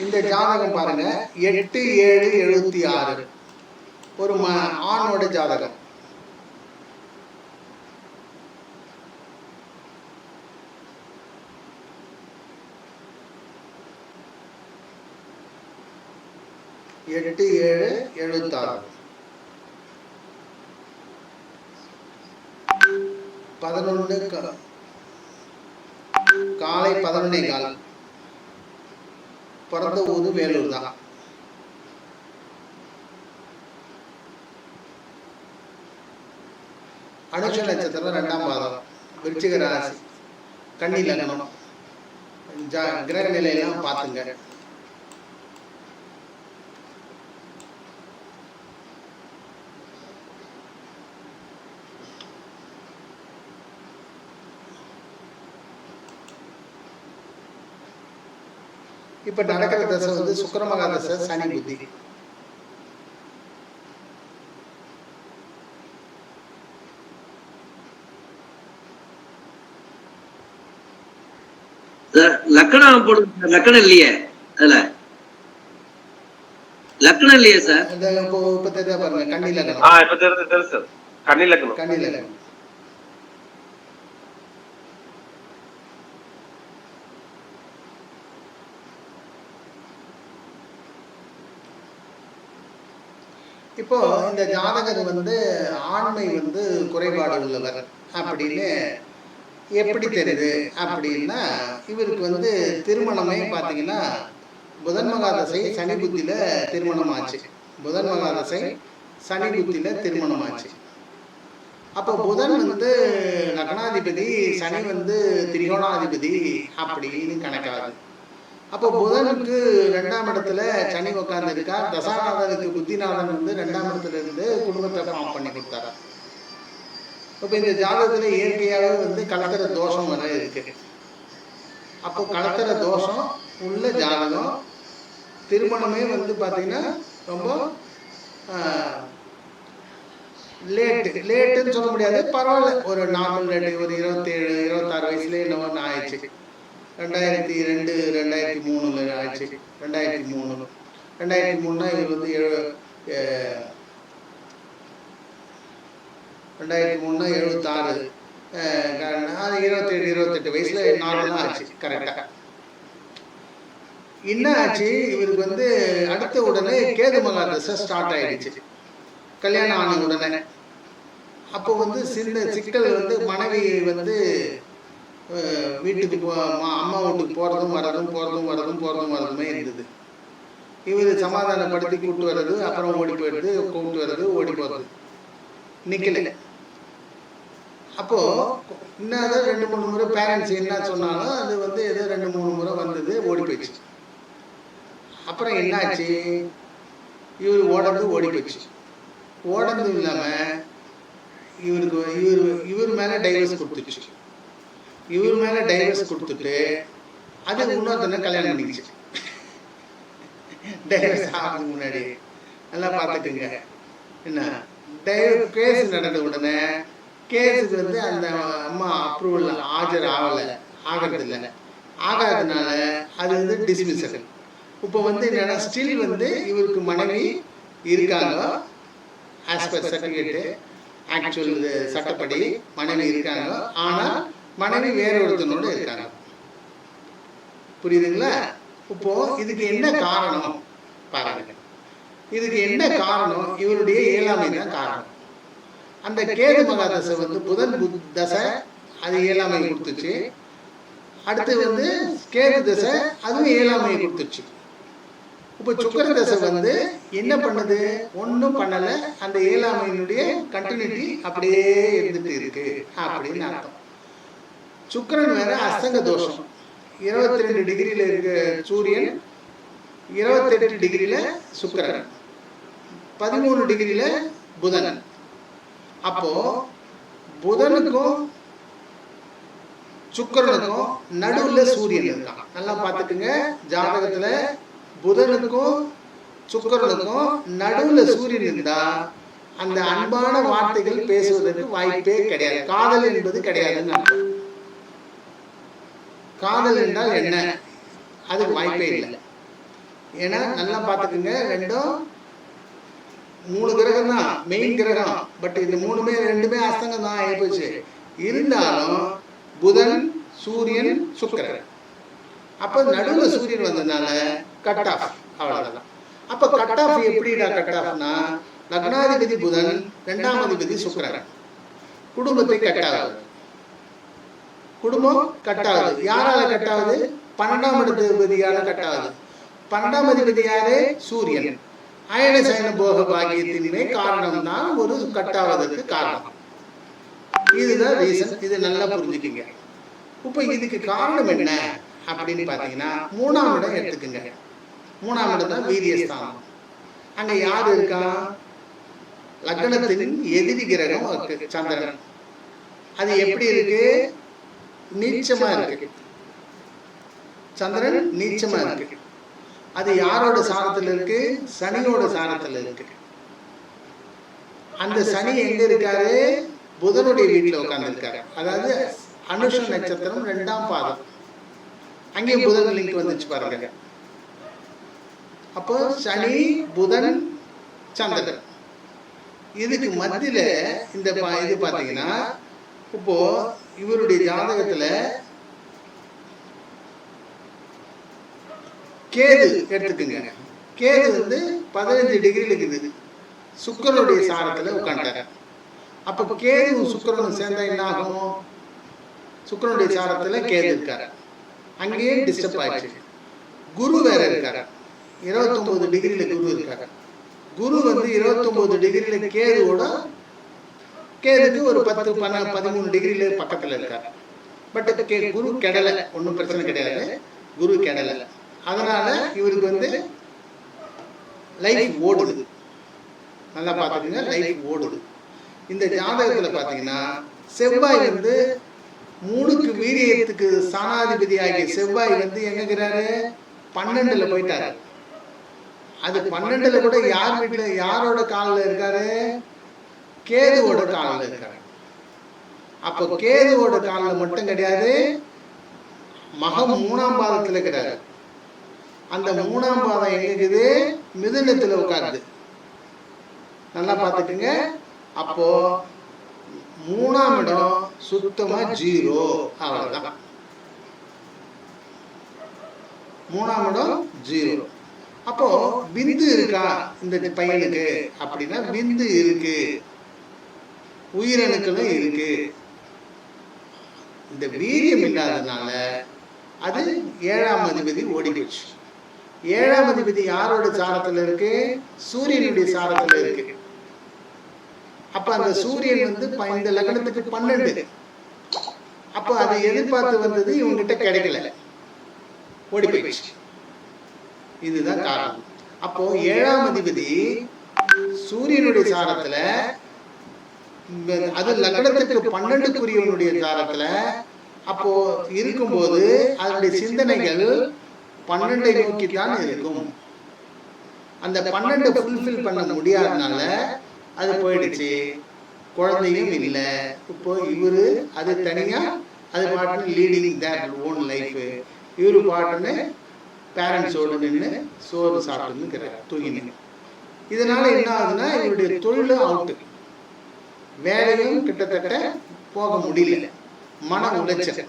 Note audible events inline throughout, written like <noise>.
இந்த ஜாதகம் பாருங்க. எட்டு ஏழு எழுபத்தி ஆறு. ஒரு ம ஆணோட ஜாதகம். எட்டு ஏழு எழுபத்தாறு. பதினொன்று காலை பதினொன்னே கால். பிறந்த ஊர் வேலூர் தான். அனுஷ நட்சத்திரம் ரெண்டாம் பாதம். விருச்சிக ராசி. லக்னம் ஜா கிரக நிலையெல்லாம் பார்த்துங்க. இப்ப நடக்கிற தசை வந்து சுக்கிரமகா தசை சனி புத்தி. சார் லக்கணம் போடுங்க லக்கணம் இல்லையே அதுல. லக்கணம் இல்லையே சார்? இப்போ இப்ப தெரியா பாருங்க ஆ லக்னம் இப்ப தெரிஞ்சு தெரிஞ்சு கண்ணி லக்னம் இப்போ இந்த ஜாதகர் வந்து ஆண்மை வந்து குறைபாடு உள்ளவர் அப்படின்னு எப்படி தெரியுது அப்படின்னா இவருக்கு வந்து திருமணமே பார்த்தீங்கன்னா புதன் மகாதசை சனி புத்தியில திருமணம் ஆச்சு புதன் மகாதசை சனி புத்தியில திருமணம் ஆச்சு அப்போ புதன் வந்து லக்னாதிபதி சனி வந்து திரிகோணாதிபதி அப்படின்னு கணக்காகுது. அப்போ புதனுக்கு ரெண்டாம் இடத்துல சனி உட்கார்ந்து இருக்கா தசாநாதனுக்கு புத்திநாதன் வந்து ரெண்டாம் இடத்துல இருந்து குடும்பத்தை ஃபார்ம் பண்ணி கொடுத்தாரா. இப்போ இந்த ஜாதகத்தில் இயற்கையாகவே வந்து கலத்தர தோஷம் வர இருக்கு. அப்போ கலத்தர தோஷம் உள்ள ஜாதகம். திருமணமே வந்து பார்த்தீங்கன்னா ரொம்ப லேட்டு லேட்டுன்னு சொல்ல முடியாது. பரவாயில்ல. ஒரு நார்மல் ரெண்டு ஒரு இருபத்தேழு இருபத்தாறு வயசுலேயே இன்னும் ஒன்று ஆயிடுச்சு. ரெண்டாயிரத்தி ரெண்டு ரெண்டாயிரத்தி மூணுல ஆச்சு. ரெண்டாயிரத்தி மூணு ரெண்டாயிரத்தி மூணுனா இவர் வந்து எழு ரெண்டாயிரத்தி மூணுனா எழுபத்தாறு அது இருபத்தேழு இருபத்தெட்டு வயசுல நார்மலாக ஆச்சு கரெக்டாக என்ன ஆச்சு? இவருக்கு வந்து அடுத்த உடனே கேது மகா தசை ஸ்டார்ட் ஆயிடுச்சு. கல்யாணம் ஆன உடனே. அப்போ வந்து சின்ன சிக்கல் வந்து மனைவி வந்து வீட்டுக்கு போ மா- அம்மா வீட்டுக்கு போகிறதும் வர்றதும் போகிறதும் வர்றதும் போகிறதும் வர்றதுமே இருந்தது. இவர் சமாதானப்படுத்தி கூப்பிட்டு வர்றது அப்புறம் ஓடி போயிடுது கூப்பிட்டு வர்றது ஓடி போகிறது நிற்கல அப்போது இன்னும் ரெண்டு மூணு முறை பேரண்ட்ஸ் என்ன சொன்னாலும் அது வந்து ஏதோ ரெண்டு மூணு முறை வந்தது ஓடி போயிடுச்சு. அப்புறம் என்னாச்சு? இவர் ஓடந்து ஓடி போயிடுச்சு. ஓடந்து இல்லாமல் இவருக்கு இவர் இவர் மேலே டைவர்ஸ் கொடுத்துருச்சு. இவர் மேல டைவர்ஸ் கொடுத்துட்டு அது இன்னொருத்தனை கல்யாணம் பண்ணிக்கிச்சு. டைவர்ஸ் ஆகிறதுக்கு முன்னாடி. நல்லா பார்த்துக்குங்க. என்ன? டைவ் கேஸ் நடந்த உடனே கேஸுக்கு வந்து அந்த அம்மா அப்ரூவல் ஆஜர் ஆகலை. ஆகிறது இல்லை ஆகாததுனால அது வந்து டிஸ்மிசல் இப்போ வந்து என்னன்னா ஸ்டில் வந்து இவருக்கு மனைவி இருக்காங்க. ஆஸ் பர் சர்டிஃபிகேட்டு ஆக்சுவல் சட்டப்படி மனைவி இருக்காங்க. ஆனால் மனைவி வேற ஒருத்தனோட இருக்காங்க புரியுதுங்களா? இப்போ இதுக்கு என்ன காரணம்? பாருங்க. இதுக்கு என்ன காரணம்? இவருடைய இயலாமை தான் காரணம். அந்த கேது மகாதசை வந்து புதன் புத் தசை அது இயலாமை கொடுத்துச்சு. அடுத்து வந்து கேது தசை அதுவும் இயலாமை கொடுத்துச்சு. இப்போ சுக்கர தசை வந்து என்ன பண்ணுது? ஒன்றும் பண்ணலை. அந்த இயலாமையினுடைய கண்டினியூட்டி அப்படியே இருந்துட்டு இருக்கு அப்படின்னு அர்த்தம். சுக்கிரன் வேற அஸ்தங்க தோஷம். இருபத்தி ரெண்டு டிகிரியில் இருக்க சூரியன் இருபத்தெட்டு டிகிரியில சுக்கிரன் பதிமூணு டிகிரியில புதன். அப்போ புதனுக்கும் சுக்கிரனுக்கும் நடுவுல சூரியன் இருக்கான். நல்லா பார்த்துக்குங்க. ஜாதகத்துல புதனுக்கும் சுக்கிரனுக்கும் நடுவுல சூரியன் இருந்தா அந்த அன்பான வார்த்தைகள் பேசுவதற்கு வாய்ப்பே கிடையாது. காதல் என்பது கிடையாதுன்னு அர்த்தம். காதல் என்றால் என்ன? அது வாய்ப்பே இல்லை. ஏன்னா நல்லா பார்த்துக்குங்க. ரெண்டும் மூணு கிரகம் தான். மெயின் கிரகம். பட் இந்த மூணுமே ரெண்டுமே அஸ்தங்கம் தான். ஆகிப்போச்சு இருந்தாலும் புதன் சூரியன் சுக்கிரன். அப்போ நடுவில் சூரியன் வந்ததுனால கட் ஆஃப் அவ்வளோதான் அப்போ கட் ஆஃப் எப்படிடா கட் ஆஃப்னா லக்னாதிபதி புதன் ரெண்டாம் அதிபதி சுக்கிரன். குடும்பத்தை கட் ஆகுது. குடும்பம் கட்டாது. யாரால கட் பன்னெண்டாம் அதிபதியால கட்டாது. பன்னெண்டாம் அதிபதி யாரு? சூரியன். அயன சயன போக பாகியத்தினுமே காரணம் தான் ஒரு கட்டாவதற்கு காரணம். இதுதான் ரீசன் இது நல்லா புரிஞ்சுக்குங்க. இப்போ இதுக்கு காரணம் என்ன அப்படின்னு பார்த்தீங்கன்னா மூணாம் இடம் எடுத்துக்குங்க. மூணாம் இடம் தான் வீரியஸ்தானம். அங்க யார் இருக்கா? லக்னத்தின் எதிரி கிரகம் சந்திரன். அது எப்படி இருக்கு? நீச்சமா இருக்கு. சந்திரன் நீச்சமா இருக்கு. அது யாரோட சாரத்துல இருக்கு? சனியோட சாரத்துல இருக்கு. அந்த சனி எங்க இருக்காரு? புதனுடைய வீட்டுல உட்கார்ந்து இருக்காரு அதாவது அனுஷ நட்சத்திரம் ரெண்டாம் பாதம். அங்கேயும் புதன் லிங்க் வந்துச்சு பாருங்க. அப்போ சனி புதன் சந்திரன். இதுக்கு மத்தியில இந்த இது பாத்தீங்கன்னா இப்போ இவருடைய ஜாதகத்துல கேது எடுத்துக்குங்க. கேது வந்து பதினஞ்சு டிகிரில இருக்குது. சுக்கரனுடைய சாரத்துல உட்காந்துட்டாரு அப்ப கேதுவும் சுக்கரனும் சேர்ந்தா என்ன ஆகும்? சுக்கிரனுடைய சாரத்துல கேது இருக்காரு. அங்கேயே டிஸ்டர்ப் ஆயிடுச்சு. குரு வேற இருக்காரு. இருபத்தொன்பது டிகிரியில குரு இருக்காரு. குரு வந்து இருபத்தொன்பது டிகிரியில கேதுவோட கேதுக்கு ஒரு பத்து பன்ன பதிமூணு டிகிரியில பக்கத்துல இருக்கார். பட் கே குரு கெடலை ஒன்றும் பிரச்சனை கிடையாது. குரு கெடலை. அதனால இவருக்கு வந்து லைஃப் ஓடுது. நல்லா பார்த்துக்கோங்க லைஃப் ஓடுது. இந்த ஜாதகத்தில் பார்த்தீங்கன்னா செவ்வாய் வந்து மூணுக்கு வீரியத்துக்கு சாணாதிபதி ஆகிய செவ்வாய் வந்து எங்கிறாரு பன்னெண்டுல போயிட்டாரு. அது பன்னெண்டுல கூட யார் வீட்டுல யாரோட காலில் இருக்காரு? கேதுவோட காலில் இருக்காரு அப்போ கேதுவோட காலில் மட்டும் கிடையாது மகம் மூணாம் பாதத்தில் இருக்கிறாரு. அந்த மூணாம் பாதம் எங்க இருக்குது? மிதுனத்துல உட்காருது. நல்லா பார்த்துக்குங்க. அப்போ மூணாம் இடம் சுத்தமா ஜீரோ. அவ்வளவுதான். மூணாம் இடம் ஜீரோ. அப்போ பிந்து இருக்கா இந்த பையனுக்கு? அப்படின்னா பிந்து இருக்கு. உயிரணுக்களும் இருக்கு. இந்த வீரியம் இல்லாததுனால அது ஏழாம் அதிபதி ஓடி போச்சு ஏழாம் அதிபதி யாரோட சாரத்துல இருக்கு? சூரியனுடைய சாரத்துல இருக்கு. அப்ப அந்த சூரியன் வந்து ப- இந்த லக்னத்துக்கு பன்னெண்டு. அப்போ அதை எதிர்பார்த்து வந்தது இவங்கிட்ட கிடைக்கல. ஓடி போயிடுச்சு இதுதான் காரணம். அப்போ ஏழாம் அதிபதி சூரியனுடைய சாரத்துல அது லக்னத்துக்கு பன்னெண்டுக்குரியவனுடைய காலத்துல அப்போ இருக்கும்போது அதனுடைய சிந்தனைகள் பன்னெண்டை நோக்கி தான் இருக்கும். அந்த பன்னெண்டை ஃபுல்ஃபில் பண்ண முடியாதனால அது போயிடுச்சு. குழந்தையும் இல்லை. இப்போ இவரு அது தனியா அது பாட்டுன்னு லீடிங் தேட் ஓன் லைஃப் இவரு பாட்டுன்னு பேரண்ட்ஸோடு நின்று சோறு சாப்பிட்டுங்கிறார் தூங்கினு இதனால என்ன ஆகுதுன்னா இவருடைய தொழிலும் அவுட்டு வேலையும் கிட்டத்தட்ட போக முடியல. மன உளைச்சல்.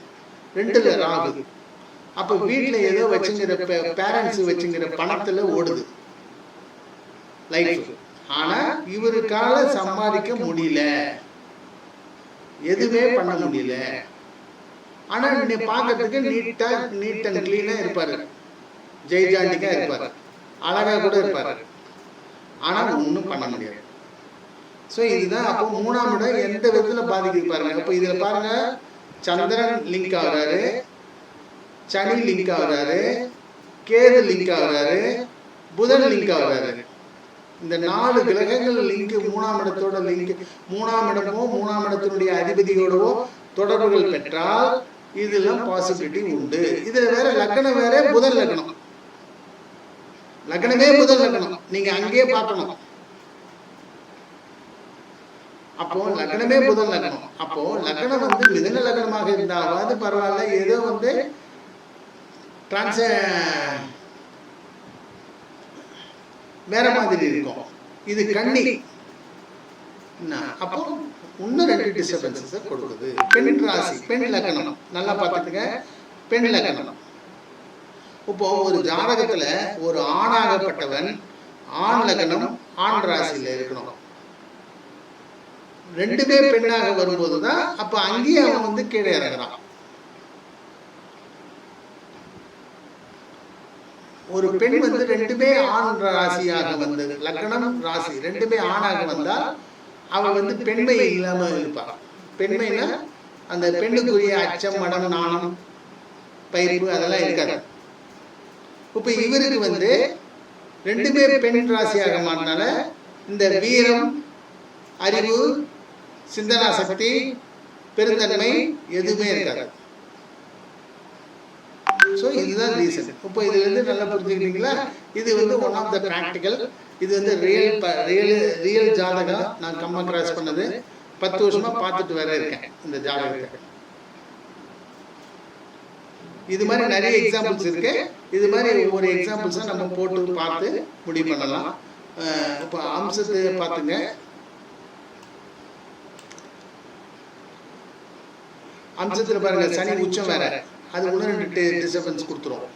ரெண்டுல ராகு. அப்ப வீட்டுல ஏதோ வச்சுங்கிற பேரண்ட்ஸ் வச்சுங்கிற பணத்துல ஓடுது. லைஃப் ஆனா இவருக்கால சம்பாதிக்க முடியல. எதுவுமே பண்ண முடியல. ஆனா நீ பார்க்கறதுக்கு நீட்டா நீட் அண்ட் கிளீனா இருப்பாரு. ஜெய்ஜாண்டிக்கா இருப்பாரு. அழகா கூட இருப்பாரு. ஆனா ஒண்ணும் பண்ண முடியாது. ஸோ இதுதான் அப்போ மூணாம் இடம் எந்த விதத்தில் பாதிக்குது பாருங்க. அப்போ இதில் பாருங்க. சந்திரன் லிங்க் ஆகுறாரு. சனி லிங்க் ஆகுறாரு. கேது லிங்க் ஆகுறாரு. புதன் லிங்க் ஆகுறாரு. இந்த நாலு கிரகங்கள் லிங்க் மூணாம் இடத்தோட லிங்க் மூணாம் இடமோ மூணாம் இடத்தினுடைய அதிபதியோடவோ தொடர்புகள் பெற்றால் இதெல்லாம் பாசிபிலிட்டி உண்டு. இதுல வேற லக்னம் வேற புதன் லக்னம் லக்னமே புதன் லக்னம் நீங்க அங்கேயே பார்க்கணும். அப்போ லக்னமே புதன் லக்னம். அப்போ லக்னம் வந்து மிதன லக்னமாக இருந்தாவது பரவாயில்ல ஏதோ வந்து டிரான்ஸ் வேற மாதிரி இருக்கும். இது என்ன, அப்போ இன்னும் ரெண்டு டிஸ்டர்பன்சஸை கொடுக்குது. பெண் ராசி பெண் லக்கணம் நல்லா பார்த்துட்டுங்க பெண் லக்கணம் இப்போ ஒரு ஜாதகத்துல ஒரு ஆணாகப்பட்டவன் ஆண் லக்னம் ஆண் ராசியில இருக்கணும். ரெண்டுமே பெண்ணாக வரும்போது தான் அப்ப அங்கேயே அவன் வந்து கீழே இறங்குறான். ஒரு பெண் வந்து ரெண்டுமே ஆண் ராசியாக வந்தது லக்னம் ராசி ரெண்டுமே ஆணாக வந்தால் அவள் வந்து பெண்மை இல்லாம இருப்பாள் பெண்மைனா அந்த பெண்ணுக்குரிய அச்சம் மடம் நாணம் பயிர்ப்பு அதெல்லாம் இருக்காது. இப்போ இவருக்கு வந்து ரெண்டுமே பெண் ராசியாக மாறினால இந்த வீரம் அறிவு சிந்தனா சக்தி பெருந்தன்மை எதுவுமே இருக்காது. ஸோ இதுதான் ரீசன் இப்போ இதுல இருந்து நல்லா புரிஞ்சுக்கிட்டீங்களா? இது வந்து ஒன் ஆஃப் த ப்ராக்டிக்கல் இது வந்து ரியல் ரியல் ரியல் ஜாதகம் நான் கம்மன் கிராஸ் பண்ணது. பத்து வருஷமா பார்த்துட்டு வேற இருக்கேன் இந்த ஜாதகத்தை. இது மாதிரி நிறைய எக்ஸாம்பிள்ஸ் இருக்கு. இது மாதிரி ஒவ்வொரு எக்ஸாம்பிள்ஸை நம்ம போட்டு பார்த்து முடிவு பண்ணலாம். இப்போ அம்சத்தை பார்த்துங்க. அம்சத்தில் பாருங்க சனி உச்சம் வேற. அது ஒன்று ரெண்டு டிஸ்டர்பன்ஸ் கொடுத்துரும்.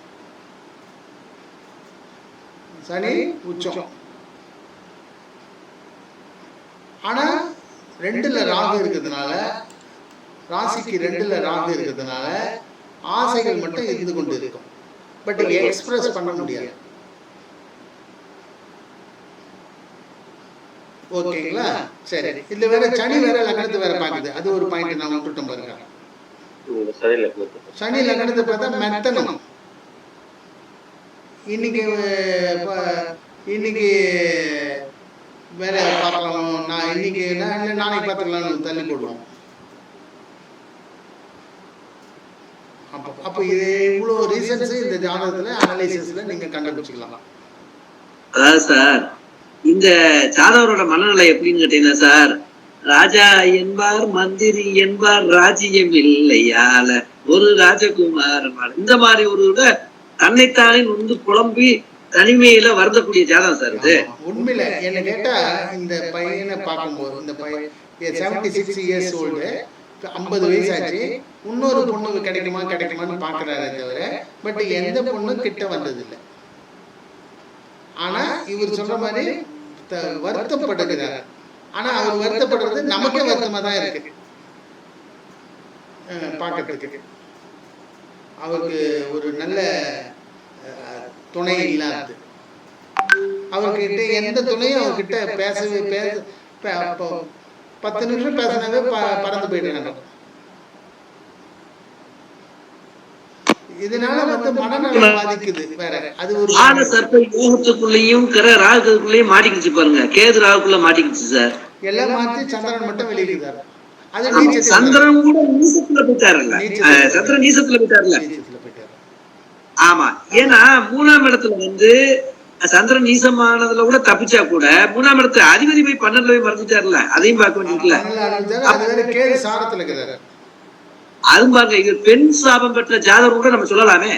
சனி உச்சம். ஆனா ரெண்டுல ராகு இருக்கிறதுனால ராசிக்கு ரெண்டுல ராகு இருக்கிறதுனால ஆசைகள் மட்டும் இருந்து கொண்டு இருக்கும் பட் எக்ஸ்பிரஸ் பண்ண முடியாது. ஓகேங்களா? சரி. இதுல வேற சனி வேற லக்னத்தை வேற பாக்குது. அது ஒரு பாயிண்ட் நான் விட்டுட்டோம் பாருங்க. சரி லக்னத்தை சனி லக்னத்தை பார்த்தா மெத்தனம். இன்னைக்கு இன்னைக்கு வேற பார்க்கலாம். நான் இன்னைக்கு நாளைக்கு பார்த்துக்கலாம்னு தள்ளி போடுவோம். அப்போ அப்போ இது இவ்வளோ ரீசன்ஸ் இந்த ஜாதகத்தில் அனலைசிஸில் நீங்கள் கண்டுபிடிச்சிக்கலாம். அதாவது சார் இந்த ஜாதவரோட மனநிலை எப்படின்னு கேட்டீங்கன்னா சார் ராஜா என்பார் மந்திரி என்பார் ராஜ்யம் இல்லையால. ஒரு ராஜகுமாரன் இந்த மாதிரி ஒரு இத தன்னைத்தானே நொந்து குழம்பி தனிமையில வருந்தக்கூடிய ஜாதகம் சார் இது. உண்மையில என்ன கேட்டா இந்த பையனை பார்க்கும்போது இந்த பையன் செவன்டி சிக்ஸ் இயர்ஸ் ஓல்டு ஐம்பது வயசாச்சு. இன்னொரு பொண்ணு கிடைக்குமா கிடைக்குமான்னு பாக்குறாரு தவிர பட் எந்த பொண்ணும் கிட்ட வந்ததில்லை. ஆனா இவர் சொல்ற மாதிரி வருத்தப்படுகிறார் ஆனா அவர் வருத்தப்படுறது நமக்கே வருத்தமா தான் இருக்கு. பார்க்கறதுக்கு அவருக்கு ஒரு நல்ல துணை இல்லாது. அவர்கிட்ட எந்த துணையும் அவர்கிட்ட பேசவே பேச பத்து நிமிஷம் பேசினாவே பறந்து போயிடுறாங்க. இதனால வந்து மனநலம் பாதிக்குது வேற. அது ஒரு ஆன சர்ப்ப யோகத்துக்குள்ளேயும் கிர ராகுக்குள்ளேயும் மாட்டிக்கிச்சு பாருங்க. கேது ராகுக்குள்ள மாட்டிக்கிச்சு சார். எல்லாம் மாத்தி சந்திரன் மட்டும் வெளியிருக்காரு அது ஆமா, நீச்சத்தில் சந்திரன் கூட நீசத்துல போயிட்டாருல்ல. சந்திரன் நீசத்துல ஆமா ஏன்னா மூணாம் இடத்துல வந்து சந்திரன் நீசமானதுல கூட தப்பிச்சா கூட மூணாம் இடத்துல அதிபதி போய் பன்னெண்டுல போய் மறைஞ்சிட்டாருல்ல. அதையும் பார்க்க வேண்டியதுல. அது பாருங்க இது பெண் சாபம் பெற்ற ஜாதகம் கூட நம்ம சொல்லலாமே.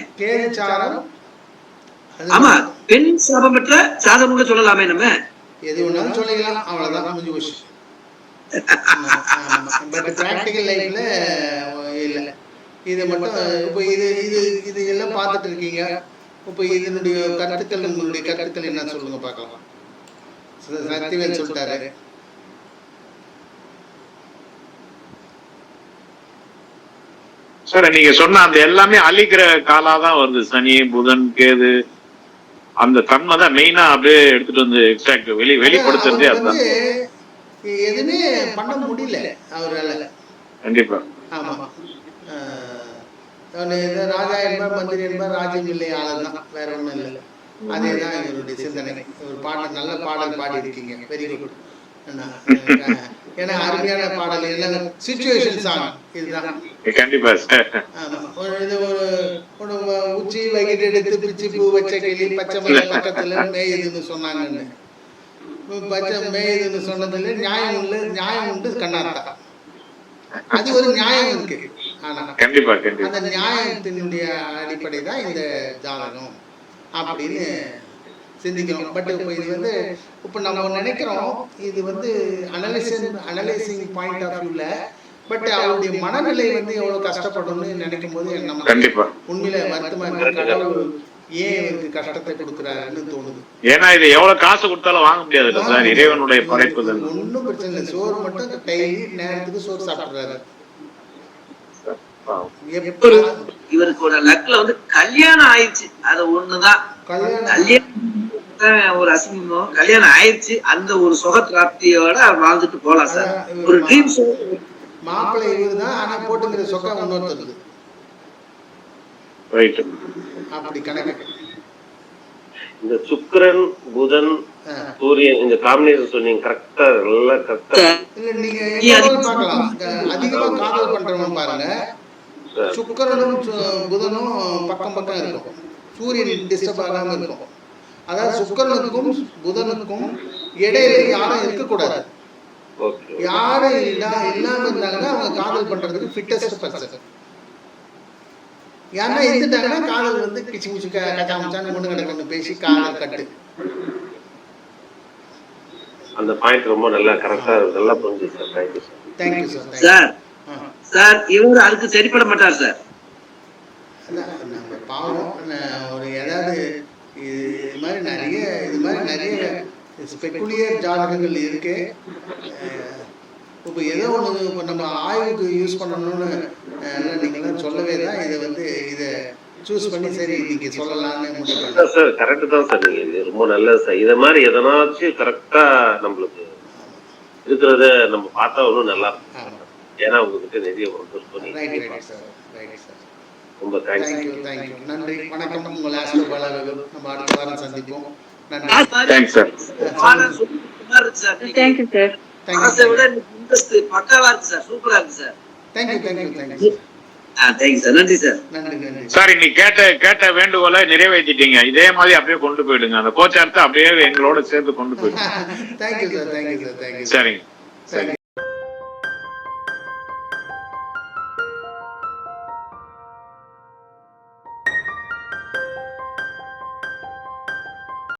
ஆமா பெண் சாபம் பெற்ற ஜாதகம் கூட சொல்லலாமே நம்ம. எது வேணாலும் சொல்லிக்கலாம். அவ்வளோதான் முடிஞ்சு போச்சு. பட் ப்ராக்டிக்கல் லைஃப்ல இல்லை. இது மட்டும் இப்போ இது இது இது எல்லாம் பார்த்துட்டு இருக்கீங்க. இப்போ இதனுடைய கருத்துக்கள் உங்களுடைய கருத்துக்கள் என்ன சொல்லுங்க பார்க்கலாம். சக்திவேல் சொல்லிட்டாரு. சார் நீங்க சொன்ன அந்த எல்லாமே அழிக்கிற காலா தான் வருது. சனி புதன் கேது. அந்த தன்மை தான் மெயினா அப்படியே எடுத்துட்டு வந்து எக்ஸாக்ட் வெளி வெளிப்படுத்துறதே அதுதான். எதுவுமே பண்ண முடியல அவரால. கண்டிப்பா. ஆமா. ராஜா என்பார் மந்திரி என்பார் ராஜ்யம் இல்லை ஆளதான் வேற ஒண்ணும் இல்லை. அதே தான் இவருடைய சிந்தனை. ஒரு பாடல் நல்ல பாடல் பாடி இருக்கீங்க வெரி குட் ஏன்னா அருமையான பாடல். என்ன சுச்சுவேஷன் சாங் இதுதான். கண்டிப்பா. இது ஒரு உச்சி வகிட்டு எடுத்து பிச்சு பூ வச்ச கிளி பச்சை மலை பக்கத்துல மேயுதுன்னு சொன்னாங்கன்னு. பச்சை மேயுதுன்னு சொன்னதுல நியாயம் உண்டு நியாயம் உண்டு கண்ணாத்தா. அது ஒரு நியாயம் இருக்கு. ஆனா கண்டிப்பா கண்டிப்பா. அந்த நியாயத்தினுடைய அடிப்படை தான் இந்த ஜாதகம். அப்படின்னு சிந்திக்கணும். பட் இப்போ இது வந்து இப்போ நம்ம நினைக்கிறோம் இது வந்து அனலிசிங் அனலைசிங் பாயிண்ட் ஆஃப் வியூவில் பட் அவருடைய மனநிலை வந்து எவ்வளோ கஷ்டப்படும்னு நினைக்கும் போது நம்ம கண்டிப்பா. உண்மையில வருத்தமா கடவுள் ஏன் இவருக்கு கஷ்டத்தை கொடுக்குறாருன்னு தோணுது. ஏன்னா இது எவ்வளவு காசு கொடுத்தாலும் வாங்க முடியாது சார். இறைவனுடைய படைப்பு தானே ஒன்றும் பிரச்சனை இல்லை. சோறு மட்டும் டெய்லி நேரத்துக்கு சோறு சாப்பிடுறாரு. இவருக்கோட லக்ல வந்து கல்யாணம் ஆயிடுச்சு. அது ஒண்ணுதான். கல்யாணம் ஒரு அசிங்கம். கல்யாணம் ஆயிடுச்சு அந்த ஒரு சுக பிராப்தியோட வாழ்ந்துட்டு போலாம் சார். ஒரு ட்ரீம் மாப்பிள்ளை இவரு தான் ஆனா போட்டுங்கிற சொக்கா இன்னொருத்தருது ரைட் அப்படி கணக்கு. இந்த சுக்கிரன் புதன். சூரியன் இந்த காம்பினேஷன் சொன்னீங்க கரெக்டா நல்லா கரெக்டா இல்ல நீங்க பார்க்கலாம். அதிகமா காதல் பண்றவங்க பாருங்க. சுக்கிரனும் புதனும் பக்கம் பக்கம் இருக்கும். சூரியன் டிஸ்டர்ப் ஆகாம இருக்கும். அதாவது சுக்கிரனுக்கும் புதனுக்கும் இடையில யாரும் இருக்கக்கூடாது. ஓகே. யாரும் இல்லா இல்லாம இருந்தாங்கன்னா அவங்க காதல் பண்றதுக்கு ஃபிட்டஸ்ட் பர்சன் யாருன்னா இருந்துட்டாங்கன்னா காதல் வந்து கிச்சு கிச்சு கச்சா முச்சான்னு ஒண்ணு கிடக்கு பேசி காதல் கட்டு. அந்த பாயிண்ட் ரொம்ப நல்லா கரெக்டா நல்லா புரிஞ்சு sir. Thank you sir thank you sir sir sir இவரு அதுக்கு சரிப்பட மாட்டார் சார். நம்ம பாவம் ஒரு ஏதாவது மாதிரி நிறைய இது மாதிரி நிறைய ஸ்பெக்குலியர் ஜாதகங்கள் இருக்கு. அஹ் இப்போ ஏதோ ஒன்று இப்போ நம்ம ஆய்வுக்கு யூஸ் பண்ணணும்னு நீங்களாம் சொல்லவே தான் இதை வந்து இதை சூஸ் பண்ணி சரி இன்னைக்கு சொல்லலாம்னு. சார் கரெக்ட் தான் சார் இது. ரொம்ப நல்லது சார். இத மாதிரி எதனாச்சும் கரெக்டா நம்மளுக்கு இருக்கிறத நம்ம பார்த்தா இன்னும் நல்லா இருக்கும். ஏன்னா உங்ககிட்ட நிறைய ஒர்க் இருக்கும் நீங்க right right sir right sir ரொம்ப thanks thank you thank you நன்றி. வணக்கம். உங்கள் ஆஸ்ட்ரோ நம்ம அடுத்த வாரம் சந்திப்போம். நன்றி. Thanks sir sir thank you sir விட இன்ட்ரெஸ்ட் பக்காவா இருக்கு சார் சூப்பரா இருக்கு sir thank you thank you thank you sir நன்றி சார் நன்றி நன்றி. சார் இன்னைக்கு கேட்ட கேட்ட வேண்டுகோளை நிறைவேற்றிட்டீங்க இதே மாதிரி அப்படியே கொண்டு போயிடுங்க. அந்த கோச்சாரத்தை அப்படியே எங்களோட சேர்த்து கொண்டு போயிடுங்க. <laughs> சரிங்க. சரி